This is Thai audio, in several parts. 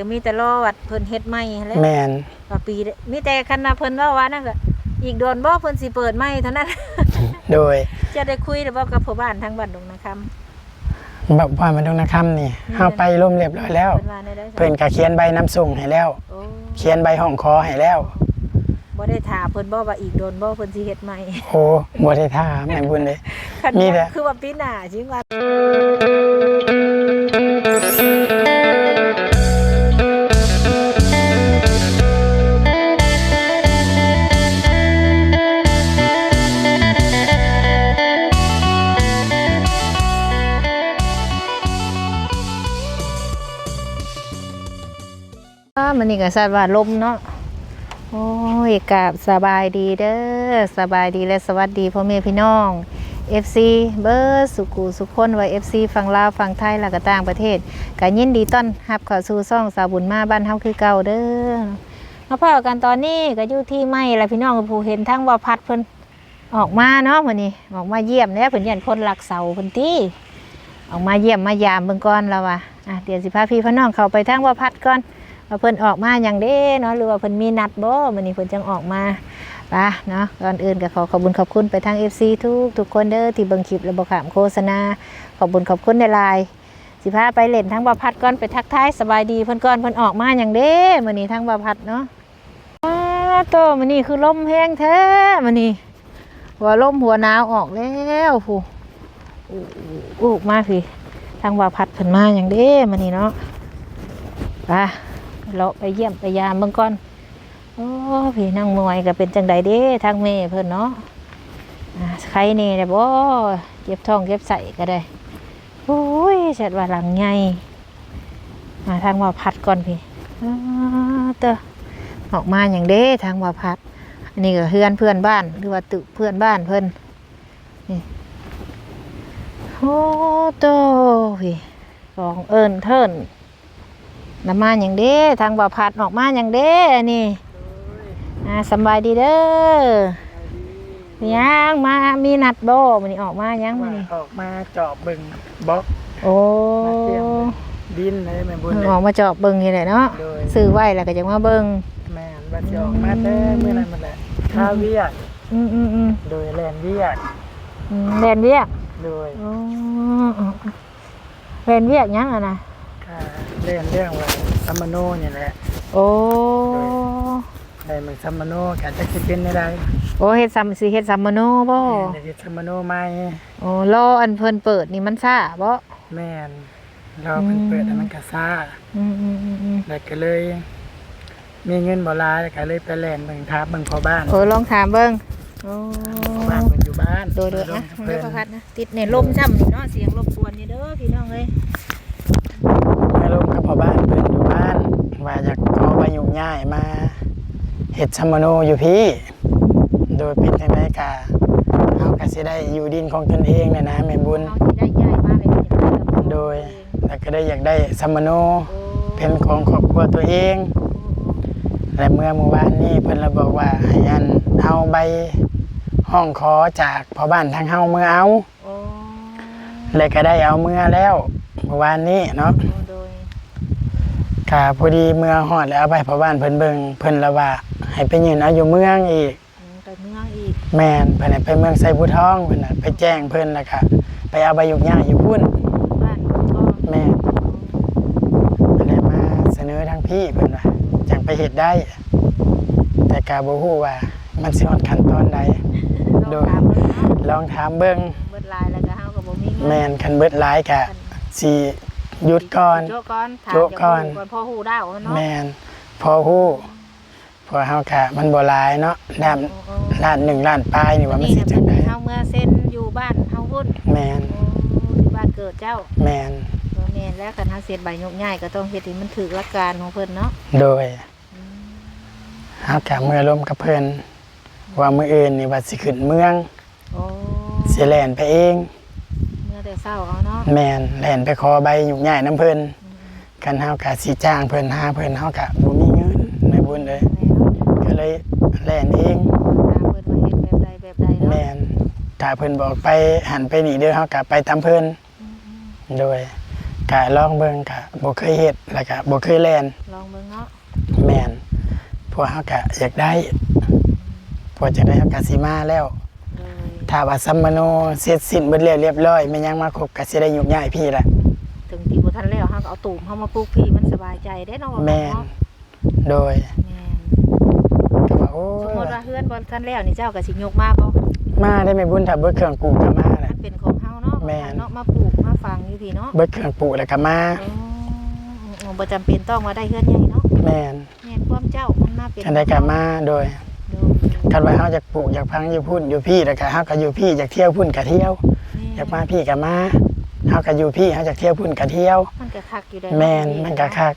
ก็มีแต่รอวัดเพิ่นเฮ็ดใหม่หั้นแหละแม่นว่าปีเดมีแต่คันว่าเพิ่นว่าว่านั่นก็อีกโดนบ่เพิ่นสิเปิดใหม่เท่านั้น โดยจะได้คุยแล้วบ่กับผู้บ้านทางบ้านดงนาคำแบบว่ามันต้องนะค่ำนี่เฮาไปร่วมเรียบร้อยแล้ว เพิ่นว่าได้ได้เพิ่นก็เขียนใบนำส่งให้แล้ว โอ้เขียนใบห้องคอให้แล้ว บ่ได้ถามเพิ่นบ่ว่าอีกโดนบ่เพิ่นสิเฮ็ดใหม่ โอ้บ่ได้ท่าแม่บุญเลย คันมีแต่คือว่าปีหน้าจริงว่า มันนี่ก็ทราบว่าลมเนาะโอ้ยกาบสบายดีเด้อสบายดีและสวัสดีพ่อแม่พี่น้อง FC เบอร์สุกูสุขคนไว้ FC ฝั่งลาวฝั่งไทยแล้วก็ต่างประเทศก็ยินดีต้อนรับเข้าสู่ซ่องสาวบุญมาบ้านเฮาคือเก่าเด้อมาพ่อกันตอนนี้ก็อยู่ที่ไม่ละพี่น้องผู้เห็นทั้งว่าพัดเพิ่นออกมาเนาะมื้อนี้ออกมาเยี่ยมแล้วเพิ่นยันคนหลักเสาเพิ่นติออกมาเยี่ยมมายามเบิ่งก่อนแล้วว่ะอะเดี๋ยวสิพาพี่พี่น้องเข้าไปทั้งว่าพัดก่อน ว่าเพิ่นออกมาอย่างเด้เนาะหรือว่าเพิ่นมีนัดบ่มื้อนี้เพิ่นจังออกมาปะเนาะก่อนอื่นก็ขอขอบคุญขอบคุณไปทาง FC ทุกทุกคนเด้อที่เบิ่งคลิปและบ่ขามโฆษณา ขอบคุญขอบคุณในไลน์สิพาไปเล่นทั้งบ่พัดก่อนไปทักทายสบายดีเพิ่นก่อนเพิ่นออกมาอย่างเด้มื้อนี้ทั้งบ่พัดเนาะอ้าโตมื้อนี้คือลมแห้งแท้มื้อนี้หัวลมหัวหนาวออกแล้วผู้อู้มาพี่ทางบ่พัดเพิ่นมาอย่างเด้มื้อนี้เนาะไป เราะไปเยี่ยมไปยามเบิ่งก่อนโอ้พี่นั่งมวยก็เป็นจังใดเด้ทางเมย์เพิ่นเนาะใครนี่ได้บ่เจ็บท้องเจ็บใส่ก็ได้โอ้ยเสร็จว่าหลังใหญ่มาทางว่าพัดก่อนพี่อ้าเตอออกมาอย่างเด้ทางว่าพัดอันนี้ก็เพื่อนเพื่อนบ้านหรือว่าตึกเพื่อนบ้านเพิ่นนี่โอ้โตพี่สองเอิญเทิน น้ำมาอย่างเด้ทางบ่อพัดออกมาอย่างเด้อันนี่อ่าสำบายดีเด้อยังมามีนัดโบมันนี่ออกมายังมันนี่ออกมาเจาะเบิ่งบล็อกโอ้มาเตรียมดินเลยแม่บุญเลยออกมาเจอบเบิ่งนี่แหละเนาะโดยซื้อไว้แล้วก็จะมาเบิ่งแม่นว่าสิออกมาแต่มื้อนั้นมันแหละค่าเวียกอืมอืมอืมโดยแลนเวียกอืมเรียนเวียกโดยโอ้เรียนเวียกยังอะนะค่า เล่นเรื่องว่าซัมมโนนี่แหละโอ้ได้มันซัมมโนก็จะสิเป็นได้โอ้เฮ็ดซัมสิเฮ็ดซัมมโนบ่ได้เฮ็ดซัมมโนใหม่โอ้รออันเพิ่นเปิดนี่มันซ่าบ่แม่นเราเพิ่นเปิดให้มันก็ซ่าอืมอืมอืมอืมแล้วก็เลยมีเงินบ่หลายแล้วก็เลยไปแล่นเบิ่งทับเบิ่งพ่อบ้านโอ้ลองถามเบิ่งโอ้พ่อบ้านเพิ่นอยู่บ้านโดยโดยลอะงกับเด้เพิ่อนประพัดนะติดในลมช่ำนี่เนาะเสียงรบกวนนี่เด้อพี่น้องเอ้ย มาลงกับพ่อบ้านเพิ่นอยู่บ้าน ว่าอยากขอไป ยุ่งย้ายมาเฮ็ดซัมมโนอยู่พี่ โดยเป็นจังไดกะเฮาก็สิได้อยู่ดินของตนเองน่ะนะแม่บุญเอาที่ได้ย้ายมาเลยเดี๋ยวเราจะโดยแล้วก็ได้อยากได้ซัมมโนโอ้เป็นของครอบครัวตัวเอง และเมื่อเมื่อวานนี้เพิ่นระบอกว่าให้อันเอาใบห้องขอจากพ่อบ้านทางเฮาเมื่อเอาโอ้แล้วก็ได้เอาเมื่อแล้วเมื่อวานนี้เนาะ โอ้ โดยค่ะพอดีเมื่อฮอดแล้วเอาไปพ่อบ้านเพิ่นเบิ่งเพิ่นละว่าให้ไปยืนเอาอยู่เมืองอีก อืมไปเมืองอีกแม่นเพิ่นให้ไปเมืองไซบูทองเพิ่นน่ะไปแจ้งเพิ่นแล้วก็ไปเอาใบยุกย่าอยู่พุ่นบ้านก็แม่นเพิ่นได้มาเสนอทางพี่เพิ่นว่าจังไปเฮ็ดได้ แต่ก็บ่ฮู้ว่ามันสิฮอดขั้นตอนใด โดยลองถามเบิ่งเนาะลองถามเบิ่งเบิดลายแล้วก็เฮาก็บ่มีเงินแม่นคันเบิดหลายก็สิ หยุดก่อน โจะก่อนถามโจะก่อนเดี๋ยวก่อนพอฮู้ได้วเนาะแม่นพอฮู้เพอเฮากะมันบ่หลายเนาะด้านโอ้โอ้ล้านหนึ่งล้านปลายนี่ว่ามันนี่สิน่ะจังได๋เฮาเมื่อเซ็นอยู่บ้านเฮาพุ่นแม่นโอ้ที่บ้านเกิดเจ้าแม่นบ่แม่นแล้วคันเฮาเสียใบยกย้ายก็ต้องเฮ็ดให้มันถูกหลักการของเพิ่นเนาะโดยเฮากะเมื่อร่วมกับเพิ่นว่ามื้ออื่นนี่ว่าสิขึ้นเมืองโอ้สิแล่นไปเองเมื่อ แต่เช้าเอาเนาะแม่นแล่นไปขอใบยุกย้ายนํเพิ่นคันเฮากะสิจ้างเพิ่นหาเพิ่นเฮากะบ่มีเงินในบุญเลยก็เลยแล่นเองถามเพิ่นว่าเฮ็ดแบบใดแบบใดเนาะแม่นถ้าเพิ่นบอกไปหันไปนี่เด้อเฮากะไปตามเพิ่นโดยกะลองเบิ่งกะบ่เคยเฮ็ดแล้วก็บ่เคยแล่นลองเบิ่งเนาะแม่นพวกเฮากะอยากได้พวกจะได้เฮากะสิมาแล้วเลย ถ้าว่าสัมมโนเสร็จสิ้นเบิดแล้วเรียบร้อยแม่นยังมาครบก็สิได้ยุ่งยากพี่ละถึงที่บ่ทันแล้วเฮาก็เอาตูมเฮามาปลูกพี่มันสบายใจได้เนาะว่าแม่นเนาะโดยแม่นก็ว่าโอ้สมยมุติว่าเฮือนบ่ทันแล้วนี่เจ้าก็สิยกมาบ่มาได้แม่บุญถ้าเบิดเครื่องปลูกก็มามัแหละนเป็นของเฮาเนาะแม่น เนาะมาปลูกมาฝังอยู่พี่เนาะเบิดเครื่องปลูกแล้วก็มาโอ้บ่จำเป็นต้องมาได้เฮือนใหญ่เนาะแม่นแม่นความเจ้ามันมาเป็นคันได้ก็มาโดย โดย คันว่าเฮาอยากปลูกอยากพังอยู่พุ่นอยู่พี่แล้วก็เฮาก็อยู่พี่อยากเที่ยวพุ่นก็เที่ยว อยากมาพี่ก็มาเฮาก็อยู่พี่เฮาอยากเที่ยวพุ่นก็เที่ยว มันก็คักอยู่ได้แม่นมันก็คัก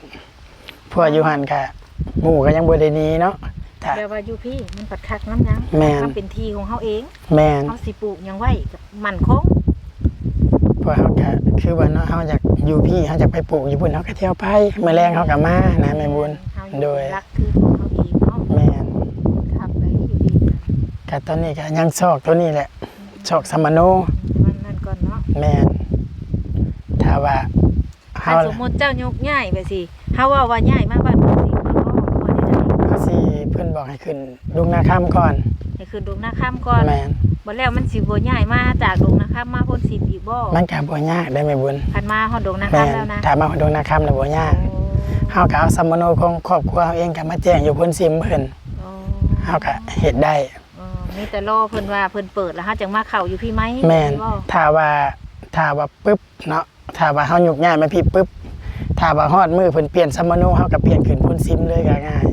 พวกอยู่หันก็หมู่ก็ยังบ่ได้หนี้เนาะถ้าแบบว่าอยู่พี่มันปัดคักน้ำยังแม่น มันเป็นทีของเฮาเองแม่น เฮาสิปลูกหยังไว้ก็มั่นคงพวกเฮาก็คือว่าเนาะเฮาอยากอยู่พี่เฮาอยากไปปลูกอยู่พุ่นเฮาก็เที่ยวไปมื้อแรงเฮาก็มานะแม่บุญ เฮาอยู่โดยรักคือของเฮาเองเนาะ แม่น คักเลยอยู่ดีนะ ก็ตอนนี้ก็ยังซอกตัวนี้แหละซอกสมโนมันนั่นก่อนเนาะแม่นถ้าว่าถ้าเฮาสมมุติเจ้ายกย้ายไปสิเฮาว่าว่าย้ายมาบ้านเพิ่นสิเนาะบ่ได้ได้เฮาสิเพิ่นบอกให้ขึ้นลุงนาคำก่อนให้ขึ้นดงนาข้ามก่อนแม่นบ่แล้วมันสิบ่ย้ายมาจากดงนาข้ามมาพ้นสิบอีกบ่มันก็บ่ยากได้แม่บุญคันมาฮอดดงนาแม่ข้ามนแล้วนะถ้ามาลุงนาคำแล้วบ่ยากโอ้เฮาก็เอาสมโนของครอบครัวเฮาเองก็มาแจ้งอยู่พุ่นซิมเพิ่นโอ้เฮาก็เฮ็ดได้เออ มีแต่รอเพิ่นว่าเพิ่นเปิดแล้วเฮาจังมาเข้าอยู่พี่ไหมแม่นบ่ถ้าว่าถ้าว่าปึ๊บเนาะถ้าว่าเฮายุกย้ายมาพี่ปึ๊บถ้าว่าฮอดมือเพิ่นเปลี่ยนสมโนเฮาก็เปลี่ยนขึ้นพุ่นซิมเลยก็ง่าย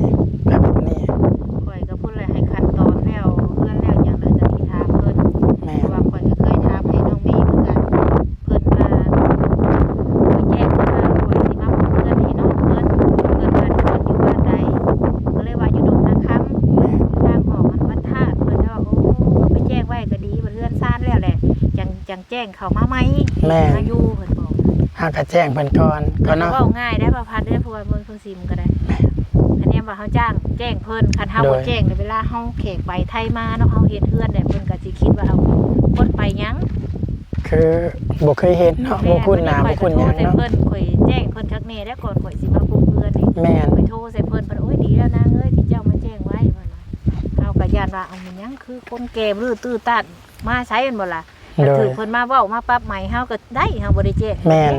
จังจังแจ้งเข้ามาไหมแม่ มาอยู่เพิ่นบอกเฮาก็แจ้งเพิ่นก่อนก็ก็เนาะ เว้าง่ายได้ประพัดได้เพราะว่าเพิ่นเพิ่นซิมก็ได้อันเนี้ยว่าเฮาจ้างแจ้งเพิ่นคันเฮาโดบ่ยแจ้งในเวลาเฮาแขกไปไทยมาเนาะเฮาเฮ็ดเฮือนได้เพิ่นก็สิคิดว่าเอาคนไปหยังคือบ่เคยเห็นเนาะบ่คุ้นหน้าบ่คุ้นหยังแม่เนาะ เพิ่นข่อยแจ้งเพิ่นทักแน่แล้วก่อนข่อยสิมาปลูกเฮือนนี่ แม่นข่อยโทรใส่เพิ่นเพิ่นโอ้ยดีแล้วนะเอ้ยที่เจ้ามาแจ้งไว้เพิ่นว่าเฮาก็ย่านว่าเอามันหยังคือคนแก่รื้อตื้อตัดมาใช้กันบ่ล่ะ แต่โดถืยอเพิ่นมาเว้ามาปรับใหม่เฮาก็ได้เฮาบ่ได้แจ้งแม่น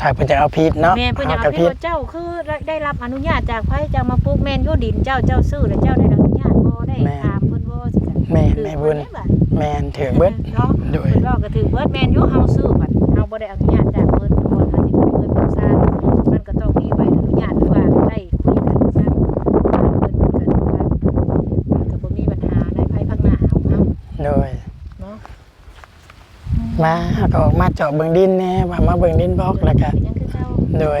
ถ้าเพิ่นจะเอาผิดเนาะแม่นเพิ่นอยากเฮาก็เอาผิพี่ดว่าเจ้าคือได้รับอนุญาตจากไผเจ้ามาปลูกแม่นอยู่ดินเจ้าเจ้าซื้อแล้วเจ้าได้รับอนุญาตบ่ได้ถามเพิ่นบ่สิกันแม่นคือแม่เพิ่บุนญได้บัดแม่นถือเบิดเนาะโดยเพิ่นว่าก็ถือเบิดแม่นอยู่เฮาซื้อบัดเฮาบ่ได้อนุญาตจากเพิ่นก่อนเฮาสิปลูกเพิ่นปลูกซ่านมันก็ต้องมีใบอนุญาตหรือว่าได้คุยกันซั่นเพิ่นก็ว่ามันก็บ่มีปัญหาในภายภาคหน้าเอาเนาะ โดย เนาะ มาเฮา ก็ออกมาเจาะเบิ่งดินแหน่ว่ามาเบิ่งดินบล็อกแล้วก็เป็นหยังคือเจ้าโดย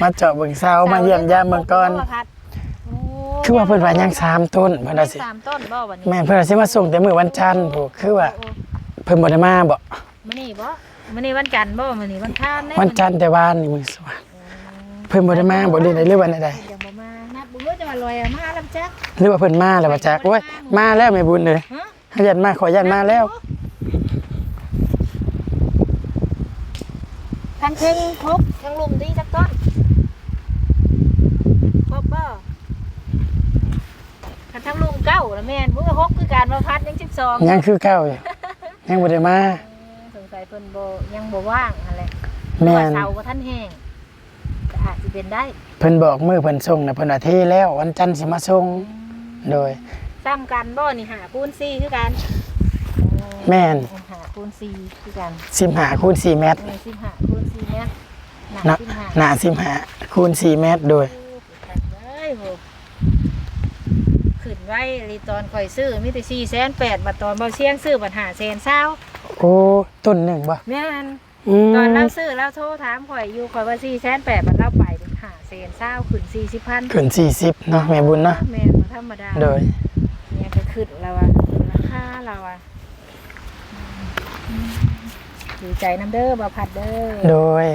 มาเจาะเบิ่งเสามาเยี่ยมยามเมืองก่อนโอ้คือว่าเพิ่นว่ายังสามต้นเพิ่นว่าสิสามต้นบ่วันนี้แม่นเพิ่นว่าสิมาส่งแต่มื้อวันจันทร์ผู้คือว่าโอ้เพิ่นบ่ได้มาบ่มื้อนี้บ่มื้อนี้วันจันทร์บ่มื้อนี้วันค้านแน่วันจันทร์แต่วานนี่มื้อสว่างเพิ่นบ่ได้มาบ่ได้หรือว่าใดยังบ่มานับบ่รู้จะว่าลอยอะมาลำจักๆหรือว่าเพิ่นมาแล้วว่าจักโอ้ยมาแล้วแม่บุญเลยฮะขยันมาขอยันมาแล้ว ทั้งเชิงครบทั้งลุมดีจักต้นครบบ่คันทั้งลุมเก้าแล้วแม่นบ่หกคือการมาพัดยัง12ยังคือเก่าอยู่ยังบ่ได้มาสงสัยเพิ่นบ่ยังบ่ว่างนั่นแหละแม่ว่านเสาบ่ทันแห้งก็อาจสิเป็นได้เพิ่นบอกมื้อเพิ่นส่งน่ะเพิ่นว่าเทแล้ววันจันทร์สิมาส่งโดยซ้ำกันบ่นี่หาปูน4คือกันแม่นหาคูณสี่คือกัน15คูณ4เมตรเออสิบห้าคูณสี่เมตรหนักนะสิบห้าหน้า15คูณ4เมตรโดยเอ้ยโหขึ้นไว้รีตอนข่อยซื้อมีแต่สี่แสนแปดบัดตอนเบาเชียงซื้อบัดหาแสนเศร้าโอ้ต้นหนึ่งบ่แม่นอืมตอนเราซื้อเราโทรถามข่อยอยู่ข่อยว่าสี่แสนแปดบัดเราไปหาแสนเศร้าขึ้นสี่สิบพันขึ้น40เนาะแม่บุญเนาะแม่นบ่ธรรมดาโดยเนี่ยก็ขึ้นแล้วอะขึ้นราคาเราอะ ดีใจน้ำเด้อบ่าวผัดเด้อโดย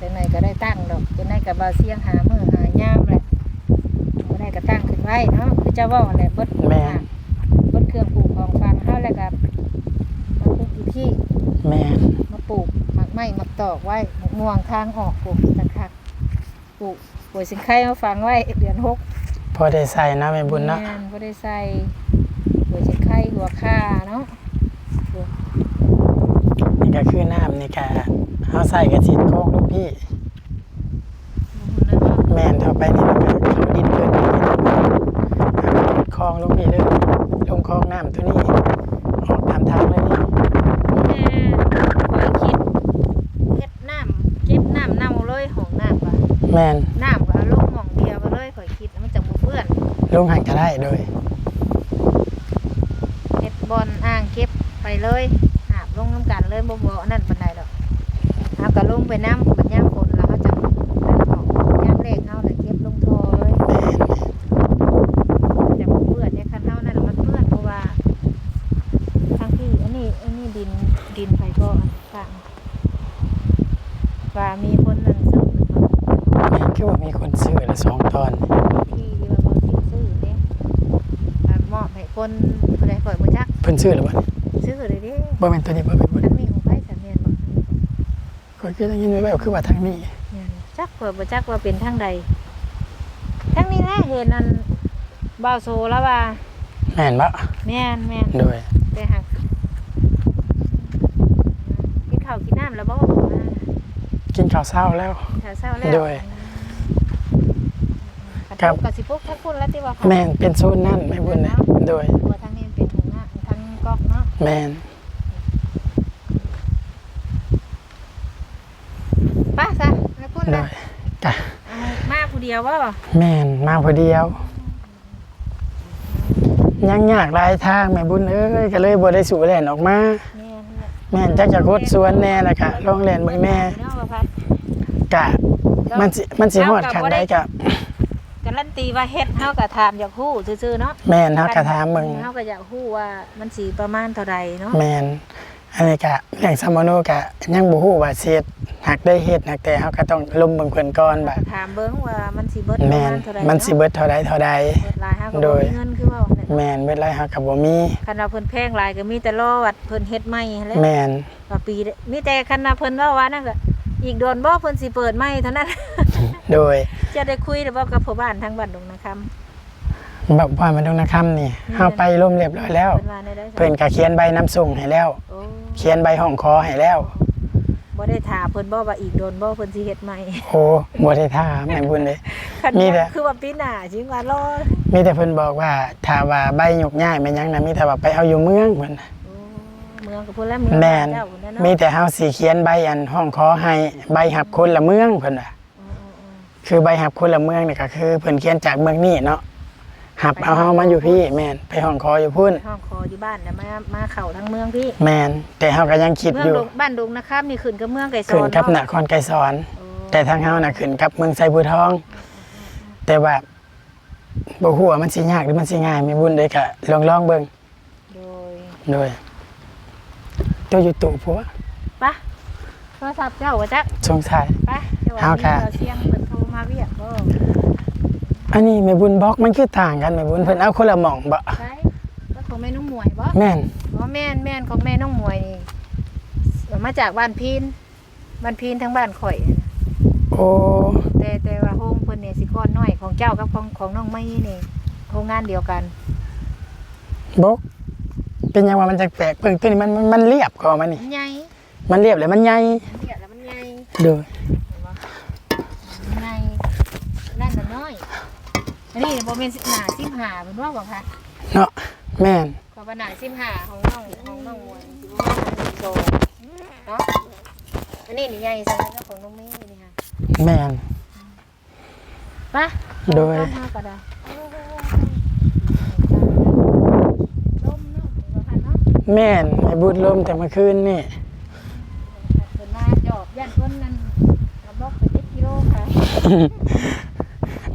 จังไหนก็ได้ตั้งดอกจังไหนก็บ่าวเสียงหามือหายามแหละจังไหนก็ตั้งขึ้นไว้เนาะคือเจ้าเว่าแหละเบิดแม่ เบิดเครื่องปลูกของฟังเฮาแล้วก็มาปลูกอยู่ที่แม่นมาปลูกหมากไม้ไม่มักตอกไว้มะม่วงทางออกปลูกตะคักปลูกปลูกสิงไข่มาฝังไว้เดือนหก พอได้ใส่นะแม่บุญเนาะ แม่นบ่ได้ใส่ปลูกสิงไข่หัวค่าเนาะนี่ ก็คือน้ำนี่ก็เฮาใส่กระสิโคกลูกพี่นั่นเนาะแม่นเท่าไปนี่มันก็เขาดินเกินไปนิดนึงคลองลงนี่เลยลงคลองน้ำตัวนี้ออกตามทางเลยนี่แม่คอยคิดเฮ็ดน้ำเก็บน้ำเน่าเลยของน้ำก็แม่นน้ำก็เอาลงหม่องเดียวไปเลยคอยคิดแล้วมันจะบ่เปื้อนลงหันก็ได้โดย เฮ็ดบอลอ่างเก็บไปเลยหาบลงน้ำกันเลยบ่บ่อันนั้นปานใดดอกเอาก็ล งไปน้ำบัดยามฝนแล้วเขาจะนั่นออกยามแรงเฮาเลยเก็บลงท่อเลยแม่นจะบ่เปื้อนเนี่ยคันเฮานั่นมันเปื้อนเพราะว่าทางที่อันนี้อันนี้ดินดินไผก็อันข้างว่ามีคนนั่นซื้อมาแม่นคือว่ามีคนซื้อละสองตอนที่ที่ว่าบ่สิซื้อเด้อ่ามอบให้คนผู้ใดปล่อยบ่จักเพิ่นซื้อหรือบ่ซื้อเลยเด้บ่แม่นตัวนี้บ่แม่นบุญ อันนี้ของไผสันแม่นบ่ ก็ คือได้ยินไว้แบบคือว่าทางนี้แม่นจักเปิดบ่จักว่าเป็นทางใดทางนี้แหละเห็นอันบ่าวโซแล้วว่าแม่นบ่แม่นแม่นโดยแต่หักกินข้าวกินน้ำแล้วบ่มากินข้าวเช้าแล้วกินข้าวเช้าแล้วโดยกระครัทบบกับสิพวกทั้งคุณแล้วที่ว่าแม่นเป็นโซนนั่นแม่บุญนะโดยตัวทางนี้เป็นหุงหน้าทางก๊อกเนาะแม่น ไป้าซะแล้วคุณ โด นะ ยกะ เอามาผู้เดียวว่าแม่นมาพอเดียว ยังยากหลายทางแม่บุญเอ้ยก็เลยบ่ได้สู่แล่นออกมา แม่นแม่นจักจะกดสวนแน่แล้วก็ลองแล่นเบิ่งแน่เนาะว่าพัดกะ มันสิมันสิฮอดคันใดกะ การันตีว่าเฮ็ดเฮาก็ถามอยากฮู้ซื่อๆเนาะแม่นเฮาก็ถามเบิ่งเฮาก็อยากฮู้ว่ามันสิประมาณเท่าใดเนาะแม่น อันนี้กะเรื่องสมโนกะยังบ่ฮู้ว่าสิเฮ็ดหักได้เฮ็ดหักแต่เฮาก็ต้องลมเบิ่งเพิ่นก่อนว่าถามเบิ่งว่ามันสิเบิดประแม่มานณเท่าใดมันสิเบิดเท่าใดเท่าใด เบิดหลายเฮาก็โดบ่ย มีเงินคือว่าเนี่ยแม่นเบิดหลายเฮาก็บ่มีคันว่าเพิ่นแพงหลายก็มีแต่รอวัดเพิ่นเฮ็ดใหม่หั้นแหละแม่นว่าปีเดมีแต่คันว่าเพิ่นว่าว่านั่นก็อีกโดนบ่เพิ่นสิเปิดใหม่เท่านั้น โดยจะได้คุยหรือบ่กับพ่อบ้านทางบ้านดงนะครับแบบว่ามันต้องนะค่ำนี่เฮาไปร่มเรียบร้อยแล้ว เพิ่นว่าได้ได้เพิ่นก็เขียนใบนำส่งให้แล้ว โอ้ เขียนใบห้องคอให้แล้ว บ่ได้ถามเพิ่นบ่ว่าอีกโดนบ่เพิ่นสิเฮ็ดใหม่โอ้บ่ได้ท่าแม่บุญเลย คันมีแต่ คือว่าปีหน้าจริงว่ารอมีแต่เพิ่นบอกว่าถ้าว่าใบหยกย้ายแม่นหยังนะมีแต่ว่าไปเอาอยู่เมืองเพิ่นน่ะ โอ้เมืองกับพุ่นละเมืองแม่นเจ้าพุ่นน่ะเนาะมีแต่เฮาสิเขียนใบอันห้องคอให้ใบหับคนละเมืองเพิ่นว่า อืมๆคือใบหับคนละเมืองนี่ก็คือเพิ่นเขียนจากเมืองนี้เนาะ หับเอาเฮามาอยู่พี่แม่นไปห้องคออยู่พุ่นๆห้องคออยู่บ้านน่ะมามาเข้าทางเมืองพี่แม่นแต่เฮาก็ยังคิดเมืองอยู่ดงบ้านดงนะครับนี่ขึ้นกับเมืองไก่ซอขึ้นนกับนเนาะครไกรสอนโอ้แต่ทางเฮาน่ะขึ้นกับเมืองไซบูทอง แต่ว่าบ่ฮู้ว่ามันสิยากหรือมันสิง่ายแม่บุญเด้ก็ลองลองๆเบิ่งโดยโดยตัวอยู่ตู่ผัวปะโทรศัพท์เจ้าว่าจักสงสัยไปเดี๋ยววันเอานี้ค่ะเราเสียงเพิ่นโทรมาเรียกบ่ อันนี้แม่บุญบล็อกมันคือต่างกันแม่บุญเพิ่นเอาคนละหม่องบ่ใช่ก็ของแม่น้องหมวยบ่แม่นอ๋อแม่นแม่นของแม่น้องหมวยนี่เอามาจากบ้านพีนบ้านพีนทั้งบ้านข่อยน่ะโอ้แต่แต่ว่าโฮงเพิ่นเนี่ยสิก้อนน้อยของเจ้ากับของของน้องไม้นี่โรงงานเดียวกันบกเป็นหยังว่ามันจะแปลกเบิ่งตัวนี้มันมันมันเรียบกว่ามันนี่มันใหญ่มันเรียบเลยมันใหญ่มันเรียกแล้วมันใหญ่โดย เห็นบ่มันใหญ่นั่นน่ะน้อย อันนี้บ่แม่นสิบหน้าสิบห้าเพิ่นว่าบ่คะเนาะแม่นขอว่าหน้าสิบห้าของน้องของน้องหมวยสิว่าโตเนาะอันนี้นี่ใหญ่จังเลยของน้องไม้นี่ค่ะแม่นไปโดยลงมาก็ได้ลมเนาะเดี๋ยวพันเนาะแม่นไอ้บุญลมแต่เมื่อคืนนี่เพิ่นมาจอบย่านเพิ่นนั่นเอาบอกไป7กิโลค่ะ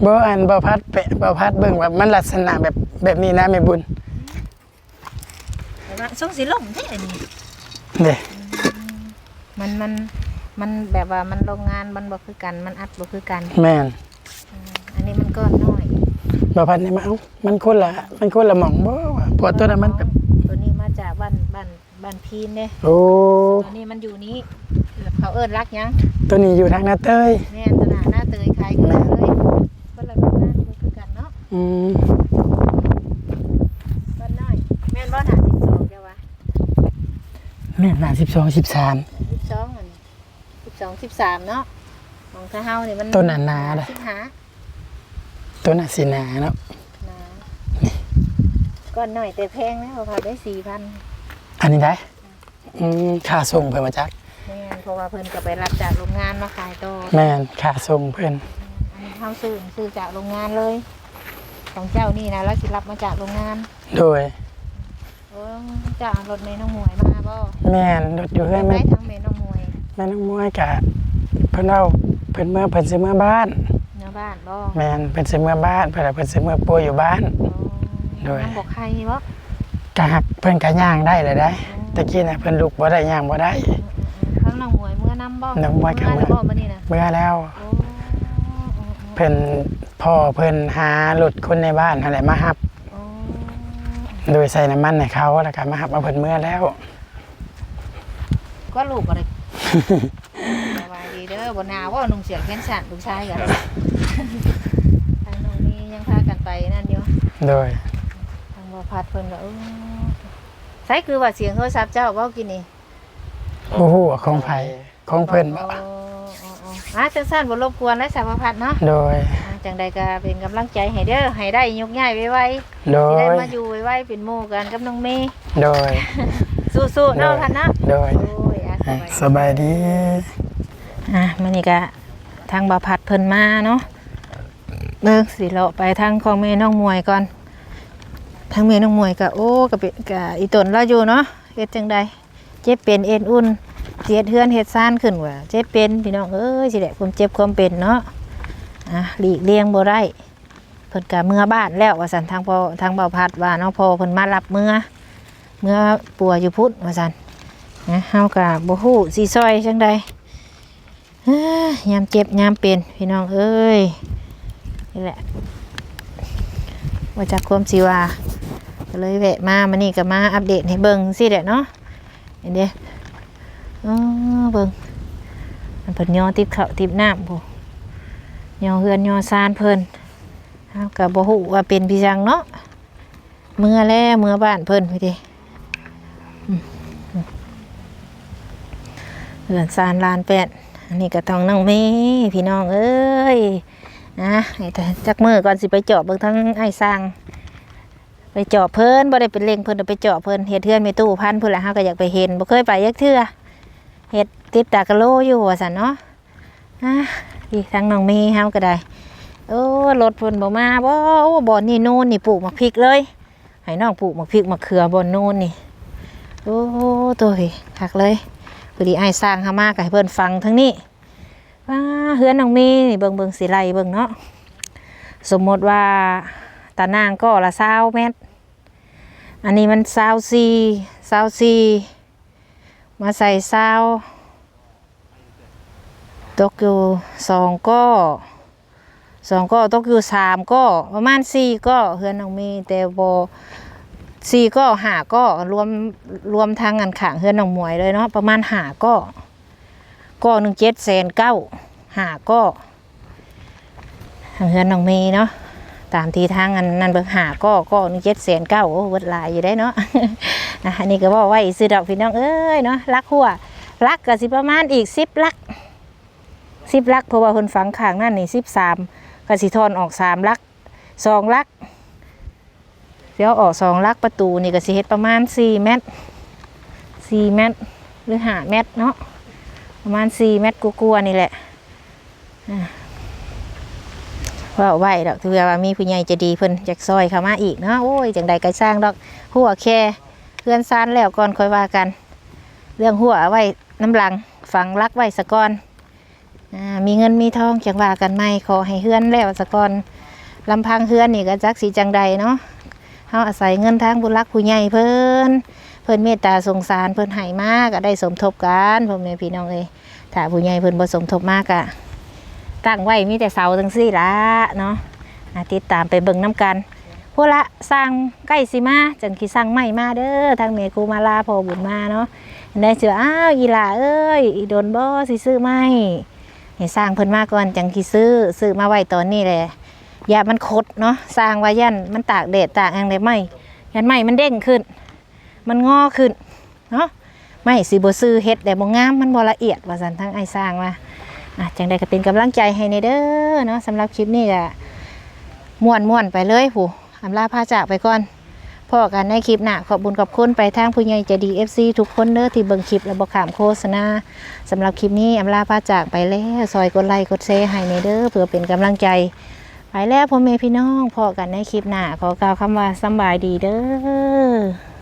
บ่อันบ่พัดแปะบ่พัดเบิ่งว่ามันลักษณะแบบแบบนี้นะแม่บุญแต่ว่าส่งสิลมแท้นี่เด้ มันมันมันแบบว่ามันโรงงานมันบ่คือกันมันอัดบ่คือกันแม่นอืมอันนี้มันก้อนน้อยบ่พัดนี่มาเอ้ามันคนละมันคนละหม่องบ่วะเพราะตัวนั้นมันแบบตัวนี้มาจากบ้านบ้านบ้านพีนเด้โอ้ตัวนี้มันอยู่นี้เกือบเขาเอิ้นรักหยังตัวนี้อยู่ทางหน้าเต้ยแม่นตลาดหน้าเตยขายกันเลยเพิ่นละ อืมบ้านน้อยแม่นบ่หนา12จ้ะวะแม่นหน้าสิบสองสิบสาม12อันนี้12 13เนาะของถ้าเฮานี่มันต้นอันนาเด้อสิบห้าตัวน่ะสินาเนาะนาก้อนหน่อยแต่แพงนะเพราะได้สี่พันอันนี้ได้อืมค่าส่งเพิ่นมาจักแม่นเพราะว่าเพิ่นก็ไปรับจากโรงงานมาขายต่อแม่นค่าส่งเพิ่นอันนี้เฮาซื้อซื้อจากโรงงานเลย ของเจ้านี่นะแล้วสิรับมาจากโรงงานโดยเออเจ้าเอารถเมย์น้องหมวยมาบ่แม่นรถอยู่เฮือนไปแม่นทั้งเมย์น้องหมวยแม่น้องมวยกะเพิ่นเอาเพิ่นเมื่อเพิ่นสิเมื่อบ้าน เนื้อบ้านบ่แม่นเพิ่นสิเมื่อบ้านเพิ่นว่าเพิ่นสิเมื่อป่วยอยู่บ้าน โดย น้ำบอกใครบ่กะหักเพิ่นก็ย่างได้เลยได้ตะกี้น่ะเพิ่นลุกบ่ได้ย่างบ่ได้ข้างน้องหมวยเมื่อน้ำบ่น้องหมวยก็เมื่เมื่ออแล้วบ่มื้อนี้นะเมื่อแล้ว โอ้เพิ่น พ่อเพิ่นหารถคนในบ้านนั่นแหละมารับโอ้โดยใส่น้ำมันให้เขาแล้วก็มารับเอาเพิ่นเมื่อแล้ว ก็ลูกอะไร สบายดีเด้อบนหนาวว่านุ่งเสียงแขนสั่นลูกชายกันทางน้องนี่ยังพากันไปนั่นอยู่โดยทางบ่พัดเพิ่นก็เออใช่คือว่าเสียงโทรศัพท์เจ้าเว้ากินนี่บ่ฮู้ว่าของไผของเพิ่นบ่โอ้โอ้โอ้อะจังซั่นบ่รบกวนและสาวพัดเนาะ โดยอ่า จังใดก็เป็นกำลังใจให้เด้อให้ได้ยกย้ายไวโดๆสิได้ย มาอยู่ไวๆเป็นหมู่กันกับน้องเมย์โดย สู้ๆเนาะพัดเนาะโดย โอ้ยอะสอะบาย สบายดี อะมันนี่ก็ทางบ่พัดเพิ่นมาเนาะเบิ่งสิเลาะไปทางของแม่น้องมวยก่อนทางแม่น้องมวยก็โอ้ก็เป็นก็อีตนเราอยู่เนาะเฮ็ดจังใดเจ็บเป็นเอ็นอุ่นเจ็ดเฮือนเฮ็ดซ่านขึ้นว่าเจ็บเป็นพี่น้องเอ้ยสิได้ความเจ็บความเป็นเนาะ อะหลีกเลี่ยงบ่ได้เพิ่นก็เมื่อบ้านแล้วว่าซั่นทางพอทางเบาพัดว่าเนาะพ่อเพิ่นมารับเมื่อเมื่อปัวอยู่พุทธว่าซั่นนะเฮาก็บ่ฮู้สิซอยจังใดเอ้ยามเจ็บยามเป็นพี่น้องเอ้ยนี่แหละว่าจากความสิว่าก็เลยแวะมามานี่ก็มาอัปเดตให้เบิ่งสิแหละเนาะเห็นเด้เออเบิ่งมันเพิ่นย่อติบข้าวติบน้ำผู้ ยอเฮือนยอซานเพิ่นเฮาก็บ่ฮู้ว่าเป็นพี่จังเนาะเมื่อแล้วเมื่อบ้านเพิ่นพี่ด้อืมอืมเฮือนซานลานแปดอันนี้ก็ต้องนั่งเมพี่น้องเอ้ยนะให้แต่จักมือก่อนสิไปเจาะเบิ่งทั้งไอ้สร้าง ไปเจาะเพิ่นบ่ได้เป็นเล็งเพิ่นไปเจาะเพิ่นเฮ็ดเทือนไม่ตู้พันเพิ่นละเฮาก็อยากไปเห็นบ่เคยไปยักเทื่อเฮ็ดติดตากะโลอยู่ว่าซั่นเนาะอะ อีกทางน้องเมย์เฮาก็ได้โอ้รถเพิ่นบ่มาบ่โอ้บ่อนนี่โน่นนี่ปลูกมะพริกเลยให้น้องปลูกมะพริกมะเขือบ่อนโน่นนี่โอ้ตัวพี่คักเลยพอดีอ้ายสร้างเฮามาก็ให้เพิ่นฟังทั้งนี้ว้าเฮือนน้องเมย์นี่เบิ่งเบิ่งสิไล่เบิ่งเนาะสมมติว่าตานางก็ละ20เมตรอันนี้มันซาซีซาซีมาใส่ซา ตกอยู่สองก็สองก็ตกอยู่สามก็ประมาณสี่ก็เฮือนน้องมีแต่บสี่ก็หาก็รวมรวมทางอันขางเฮือนน้องมวยเลยเนาะประมาณหาก็ก็หนึ่งเจ็ดแสนเก้าหาก็ทางเฮือนน้องมีเนาะตามทีทางอันนั้นเบิกหาก็ก็หนึ่งเจ็ดแสนเก้าโอ้เวิดหลายอยู่ได้เนาะอันนี้ก็บอกไว้ซื้อดอกพี่น้องเอ้ยเนาะลักหัวลักก็สิประมาณอีกสิบลัก สิบลักเพราะว่าคนฝังข้างนั่นนี่สิบสามกสิทอนออกสามลักสองลักเดี๋ยวออกสองลักประตูนี่ก็สิเฮ็ดประมาณสี่เมตรสี่เมตรหรือห้าเมตรเนาะประมาณสี่เมตรกลัวๆนี่แหละว่าไหวดอกถือว่ามีผู้ใหญ่จะดีเพิ่นจากซอยเข้ามาอีกเนาะโอ้ยจังใดก็สร้างดอกหัวแค่เพื่อนซานแล้วก่อนค่อยว่ากัน เรื่องหัวเอาไว้น้ำหลังฝังรักไว้สะก่อน มีเงินมีทองจังว่ากันไหมขอให้เฮือนแล้วสะก่อนลำพังเฮือนนี่ก็จักสีจังใดเนาะเฮาอาศัยเงินทางบุญรักผู้ใหญ่เพิ่นเพิ่นเมตตาสงสารเพิ่นให้มากก็ได้สมทบกันพ่อแม่พี่น้องเอ้ยถ้าผู้ใหญ่เพิ่นบ่สมทบมากอะตั้งไว้มีแต่เสาจังซี่ละเนาะติดตามไปเบิ่งน้ำกันพวกละสร้างใกล้สิมาจังขี้สร้างใหม่มาเด้อทางเมกูมาลาพอบุญมาเนาะได้เสืออ้าวอีหลาเอ้ยอีโดนบ่สิซื้อไหม ให้สร้างเพิ่นมาก่อนจังขี้ซื้อซื้อมาไว้ตอนนี้แหละอย่ามันคดเนาะสร้างไว้ยันมันตากแดดตากอย่างใดไหมยันไหมมันเด้งขึ้น มันงอขึ้นเนาะไม่สิบ่ซื้อเฮ็ดแต่บ่งามมันบละเอียดว่าซั่นทั้งไอ้สร้างว่าจังใดก็เป็นกำลังใจให้ในเด้อเนาะสำหรับคลิปนี้ก็ม่วนๆไปเลยผู้อำลาพาจากไปก่อน พอกันในคลิปหนะขอบบุญขอบคุณไปทางผู้ใหญ่ใจดีเอฟซีทุกคนเด้อที่เบิ่งคลิปและบ่ขามโฆษณาสำหรับคลิปนี้อำลาพาจากไปแล้วซอยกดไลค์กดแชร์ให้ในเด้อเพื่อเป็นกำลังใจ ไปแล้วพ่อแม่พี่น้องพอกันในคลิปหน้าขอกล่าวคำว่าสำบายดีเด้อ